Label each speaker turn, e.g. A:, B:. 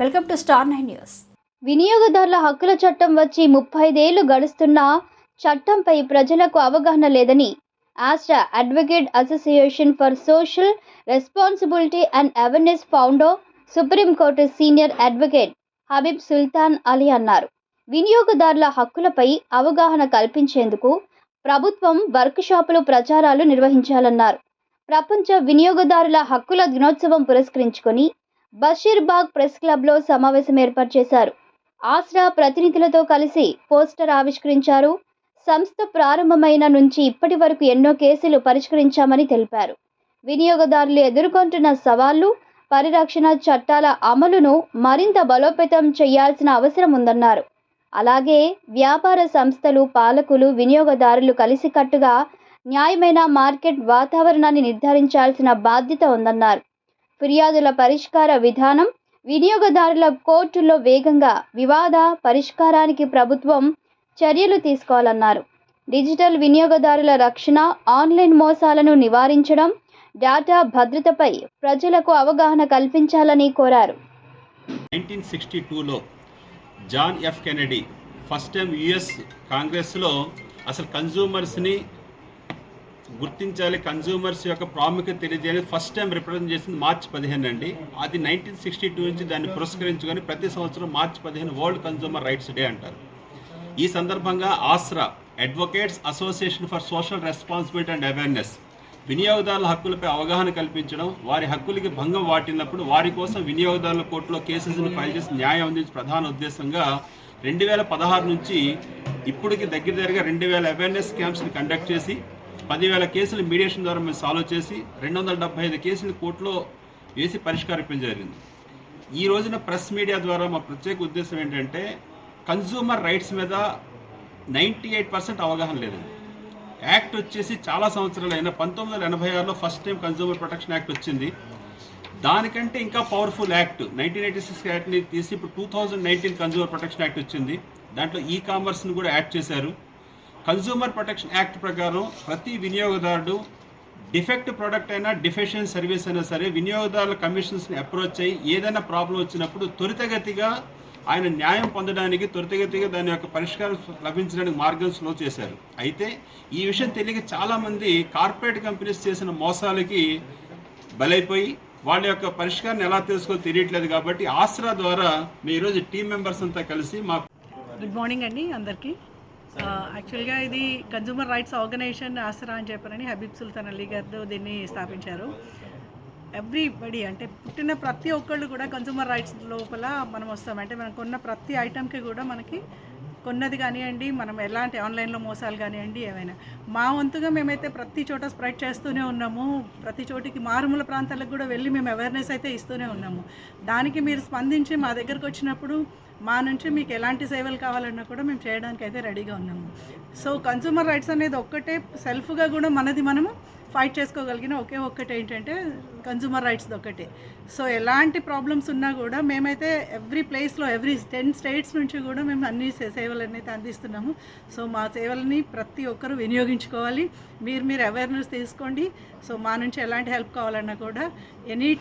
A: Welcome to star nine news.
B: వినియోగదారుల హక్కుల చట్టం వచ్చి ముప్పైదేళ్ళు గడుస్తున్నా చట్టంపై ప్రజలకు అవగాహన లేదని Aasra advocate association for social responsibility and awareness founder supreme court senior advocate Habib Sultan Ali అన్నారు. వినియోగదారుల హక్కులపై అవగాహన కల్పించేందుకు ప్రభుత్వం వర్క్ షాపులు ప్రచారాలు నిర్వహించాలన్నారు. ప్రపంచ వినియోగదారుల హక్కుల దినోత్సవం పురస్కరించుకొని బషీర్బాగ్ ప్రెస్ క్లబ్లో సమావేశం ఏర్పాటు చేశారు. ఆస్రా ప్రతినిధులతో కలిసి పోస్టర్ ఆవిష్కరించారు. సంస్థ ప్రారంభమైన నుంచి ఇప్పటి వరకు ఎన్నో కేసులు పరిష్కరించామని తెలిపారు. వినియోగదారులు ఎదుర్కొంటున్న సవాళ్ళు పరిరక్షణ చట్టాల అమలును మరింత బలోపేతం చేయాల్సిన అవసరం ఉందన్నారు. అలాగే వ్యాపార సంస్థలు పాలకులు వినియోగదారులు కలిసికట్టుగా న్యాయమైన మార్కెట్ వాతావరణాన్ని నిర్ధారించాల్సిన బాధ్యత ఉందన్నారు. ఫిర్యాదుల పరిష్కార విధానం వినియోగదారుల కోర్టుల్లో వేగంగా వివాద పరిష్కారానికి ప్రభుత్వం చర్యలు తీసుకోవాలన్నారు. డిజిటల్ వినియోగదారుల రక్షణ ఆన్లైన్ మోసాలను నివారించడం డేటా భద్రతపై ప్రజలకు అవగాహన కల్పించాలని కోరారు.
C: నైన్టీన్ సిక్స్టీ టూలో John F Kennedy first time US కాంగ్రెస్లో అసలు కన్జ్యూమర్స్ని గుర్తించాలి కన్జ్యూమర్స్ యొక్క ప్రాముఖ్యత తెలియజేయాలి. ఫస్ట్ టైం రిప్రజెంట్ చేసింది మార్చ్ పదిహేను అండి. అది నైన్టీన్ సిక్స్టీ టూ నుంచి దాన్ని పురస్కరించుకొని ప్రతి సంవత్సరం మార్చ్ పదిహేను వరల్డ్ కన్జ్యూమర్ రైట్స్ డే అంటారు. ఈ సందర్భంగా Aasra advocates association for social responsibility and awareness వినియోగదారుల హక్కులపై అవగాహన కల్పించడం వారి హక్కులకి భంగం వాటినప్పుడు వారి కోసం వినియోగదారుల కోర్టులో కేసెస్ను ఫైల్ చేసి న్యాయం అందించే ప్రధాన ఉద్దేశంగా రెండు వేల పదహారు నుంచి ఇప్పటికి దగ్గర దగ్గరగా రెండు వేల అవేర్నెస్ క్యాంప్స్ని కండక్ట్ చేసి పదివేల కేసులు మీడియేషన్ ద్వారా మేము సాల్వ్ చేసి రెండు వందల డెబ్బై ఐదు కేసులు కోర్టులో వేసి పరిష్కరించడం జరిగింది. ఈ రోజున ప్రెస్ మీడియా ద్వారా మా ప్రత్యేక ఉద్దేశం ఏంటంటే కన్జ్యూమర్ రైట్స్ మీద నైంటీ ఎయిట్ పర్సెంట్ అవగాహన లేదండి. యాక్ట్ వచ్చేసి చాలా సంవత్సరాలు అయినా పంతొమ్మిది వందల ఎనభై ఆరులో first time consumer protection act వచ్చింది. దానికంటే ఇంకా powerful act nineteen eighty six యాక్ట్ని తీసి ఇప్పుడు two thousand nineteen consumer protection act వచ్చింది. దాంట్లో ఈ కామర్స్ని కూడా యాడ్ చేశారు. కన్జ్యూమర్ ప్రొటెక్షన్ యాక్ట్ ప్రకారం ప్రతి వినియోగదారుడు డిఫెక్ట్ ప్రోడక్ట్ అయినా డిఫెషన్ సర్వీస్ అయినా సరే వినియోగదారుల కమిషన్స్ని అప్రోచ్ అయ్యి ఏదైనా ప్రాబ్లం వచ్చినప్పుడు త్వరితగతిగా ఆయన న్యాయం పొందడానికి త్వరితగతిగా దాని యొక్క పరిష్కారం లభించడానికి మార్గం స్లో చేశారు. అయితే ఈ విషయం తెలియక చాలామంది కార్పొరేట్ కంపెనీస్ చేసిన మోసాలకి బలైపోయి వాళ్ళ యొక్క పరిష్కారాన్ని ఎలా తెలుసుకో తెలియట్లేదు కాబట్టి ఆసరా ద్వారా మీ ఈరోజు టీం మెంబర్స్ అంతా కలిసి మా
D: గుడ్ మార్నింగ్ అండి అందరికీ. Uh, యాక్చువల్గా ఇది కన్జ్యూమర్ రైట్స్ ఆర్గనైజేషన్ ఆసరా అని చెప్పారని హబీబ్ సుల్తాన్ అలీ గారు దీన్ని స్థాపించారు. ఎవ్రీబడి అంటే పుట్టిన ప్రతి ఒక్కళ్ళు కూడా కన్జ్యూమర్ రైట్స్ లోపల మనం వస్తాం. అంటే మనం కొన్న ప్రతి ఐటెంకి కూడా మనకి కొన్నది కానివ్వండి మనం ఎలాంటి ఆన్లైన్లో మోసాలు కానివ్వండి ఏమైనా మా వంతుగా మేమైతే ప్రతి చోట స్ప్రెడ్ చేస్తూనే ఉన్నాము. ప్రతి చోటికి మారుమూల ప్రాంతాలకు కూడా వెళ్ళి మేము అవేర్నెస్ అయితే ఇస్తూనే ఉన్నాము. దానికి మీరు స్పందించి మా దగ్గరకు వచ్చినప్పుడు మా నుంచి మీకు ఎలాంటి సేవలు కావాలన్నా కూడా మేము చేయడానికి అయితే రెడీగా ఉన్నాము. సో కన్సూమర్ రైట్స్ అనేది ఒక్కటే సెల్ఫ్గా కూడా మనది మనము ఫైట్ చేసుకోగలిగిన ఒకే ఒక్కటి ఏంటంటే కన్సూమర్ రైట్స్ ఒక్కటే. సో ఎలాంటి ప్రాబ్లమ్స్ ఉన్నా కూడా మేమైతే ఎవ్రీ ప్లేస్లో ఎవ్రీ టెన్ స్టేట్స్ నుంచి కూడా మేము అన్ని సేవలను అయితే అందిస్తున్నాము. సో మా సేవలని ప్రతి ఒక్కరూ వినియోగించుకోవాలి. మీరు మీరు అవేర్నెస్ తీసుకోండి. సో మా నుంచి ఎలాంటి హెల్ప్ కావాలన్నా కూడా ఎనీ